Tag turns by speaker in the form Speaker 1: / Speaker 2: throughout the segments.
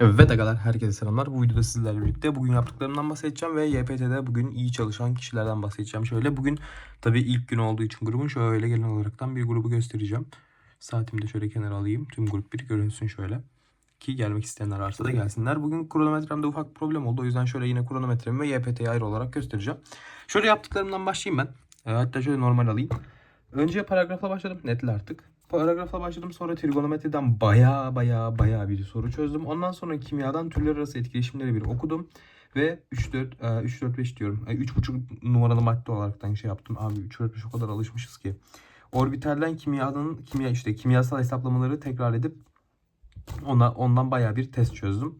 Speaker 1: Evet arkadaşlar herkese selamlar. Bu videoda sizlerle birlikte bugün yaptıklarımdan bahsedeceğim ve YPT'de bugün iyi çalışan kişilerden bahsedeceğim. Şöyle bugün tabii ilk gün olduğu için grubun şöyle genel olaraktan bir grubu göstereceğim. Saatimi de şöyle kenara alayım. Tüm grup bir görünsün şöyle. Ki gelmek isteyenler varsa da gelsinler. Bugün kronometremde ufak problem oldu. O yüzden şöyle yine kronometremi ve YPT'yi ayrı olarak göstereceğim. Şöyle yaptıklarımdan başlayayım ben. Ee, Hatta şöyle normal alayım. Önce paragrafla başladım. Netle artık. Paragrafla başladım. Sonra trigonometriden baya baya baya bir soru çözdüm. Ondan sonra kimyadan türler arası etkileşimleri bir okudum. Ve 3 4 e, 3 4 5 diyorum. 3,5 numaralı madde olaraktan şey yaptım. Abi 3 4 5 o kadar alışmışız ki. Orbitalden kimyanın kimya işte kimyasal hesaplamaları tekrar edip ona ondan baya bir test çözdüm.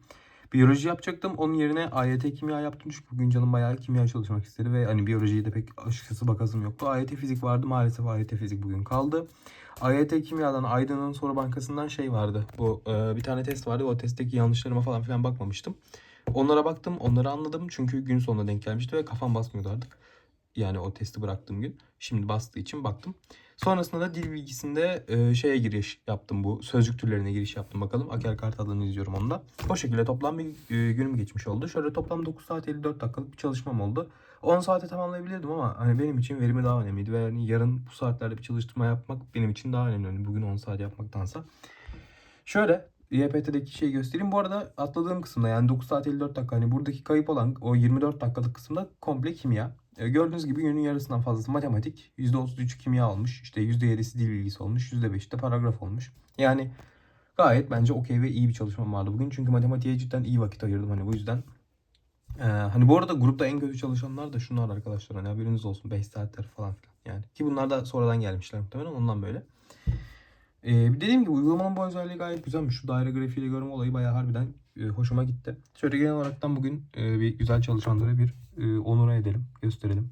Speaker 1: Biyoloji yapacaktım. Onun yerine AYT kimya yaptım. Çünkü bugün canım bayağı kimya çalışmak istedi ve hani biyolojiyi de pek açıkçası bakasım yoktu. AYT fizik vardı. Maalesef AYT fizik bugün kaldı. AYT kimyadan Aydın'ın soru bankasından şey vardı. Bu e, bir tane test vardı. O testteki yanlışlarıma falan filan bakmamıştım. Onlara baktım. Onları anladım. Çünkü gün sonuna denk gelmişti ve kafam basmıyordu artık. Yani o testi bıraktığım gün. Şimdi bastığı için baktım. Sonrasında da dil bilgisinde e, şeye giriş yaptım bu. Sözcük türlerine giriş yaptım bakalım. Aker Kartal'ını izliyorum onda. O şekilde toplam bir e, günüm geçmiş oldu. Şöyle toplam 9 saat 54 dakikalık bir çalışmam oldu. 10 saate tamamlayabilirdim ama hani benim için verimi daha önemliydi. Ve yani yarın bu saatlerde bir çalıştırma yapmak benim için daha önemli. Yani bugün 10 saat yapmaktansa. Şöyle YPT'deki şeyi göstereyim. Bu arada atladığım kısımda yani 9 saat 54 dakika hani buradaki kayıp olan o 24 dakikalık kısımda komple kimya. E, gördüğünüz gibi günün yarısından fazlası matematik. %33 kimya olmuş. İşte %7'si dil bilgisi olmuş. %5'i de paragraf olmuş. Yani gayet bence okey ve iyi bir çalışmam vardı bugün. Çünkü matematiğe cidden iyi vakit ayırdım. Hani bu yüzden ee, hani bu arada grupta en kötü çalışanlar da şunlar arkadaşlar. Hani haberiniz olsun 5 saatler falan filan. Yani ki bunlar da sonradan gelmişler muhtemelen ondan böyle. Ee, dediğim gibi uygulamanın bu özelliği gayet güzelmiş. Şu daire grafiğiyle görme olayı bayağı harbiden e, hoşuma gitti. Şöyle genel olaraktan bugün e, bir güzel çalışanları bir e, onura edelim, gösterelim.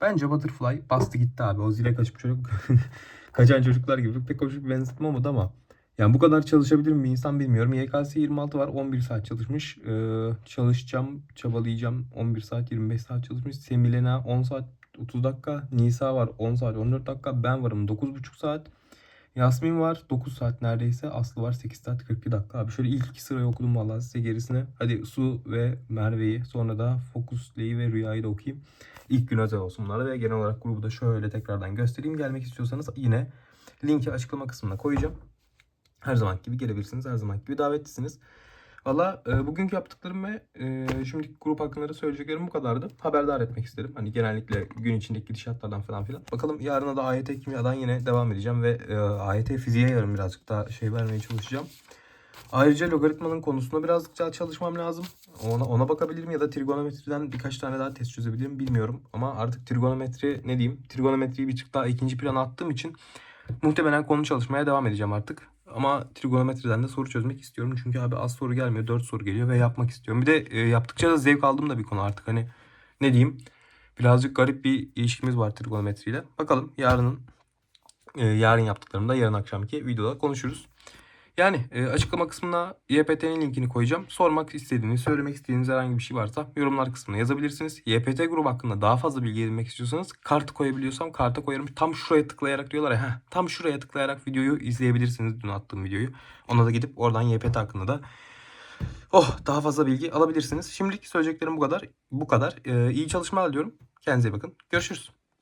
Speaker 1: Bence Butterfly bastı gitti abi. O zile kaçıp çocuk kaçan çocuklar gibi pek hoş bir benzetme olmadı ama yani bu kadar çalışabilir mi insan bilmiyorum. YKS 26 var 11 saat çalışmış. Ee, çalışacağım, çabalayacağım 11 saat 25 saat çalışmış. Semilena 10 saat 30 dakika. Nisa var 10 saat 14 dakika. Ben varım 9,5 saat. Yasmin var 9 saat neredeyse. Aslı var 8 saat 42 dakika. Abi şöyle ilk iki sırayı okudum vallahi size gerisine. Hadi Su ve Merve'yi sonra da Focus Ley'i ve Rüya'yı da okuyayım. İlk gün özel olsun bunlara ve genel olarak grubu da şöyle tekrardan göstereyim. Gelmek istiyorsanız yine linki açıklama kısmına koyacağım. Her zaman gibi gelebilirsiniz. Her zaman gibi davetlisiniz. Valla e, bugünkü yaptıklarım ve e, şimdiki grup hakkında da söyleyeceklerim bu kadardı. Haberdar etmek istedim. Hani genellikle gün içindeki gidişatlardan falan filan. Bakalım yarına da AYT kimyadan yine devam edeceğim ve e, AYT fiziğe yarın birazcık daha şey vermeye çalışacağım. Ayrıca logaritmanın konusunda birazcık daha çalışmam lazım. Ona, ona bakabilirim ya da trigonometriden birkaç tane daha test çözebilirim bilmiyorum. Ama artık trigonometri ne diyeyim? Trigonometriyi bir tık daha ikinci plana attığım için muhtemelen konu çalışmaya devam edeceğim artık. Ama trigonometriden de soru çözmek istiyorum. Çünkü abi az soru gelmiyor. 4 soru geliyor ve yapmak istiyorum. Bir de e, yaptıkça da zevk aldığım da bir konu artık. Hani ne diyeyim? Birazcık garip bir ilişkimiz var trigonometriyle. Bakalım yarının e, yarın yaptıklarımda yarın akşamki videoda konuşuruz. Yani e, açıklama kısmına YPT'nin linkini koyacağım. Sormak istediğiniz, söylemek istediğiniz herhangi bir şey varsa yorumlar kısmına yazabilirsiniz. YPT grubu hakkında daha fazla bilgi edinmek istiyorsanız kartı koyabiliyorsam karta koyarım. Tam şuraya tıklayarak diyorlar ya, heh, tam şuraya tıklayarak videoyu izleyebilirsiniz dün attığım videoyu. Ona da gidip oradan YPT hakkında da oh daha fazla bilgi alabilirsiniz. Şimdilik söyleyeceklerim bu kadar. Bu kadar. E, iyi çalışmalar diliyorum. Kendinize bakın. Görüşürüz.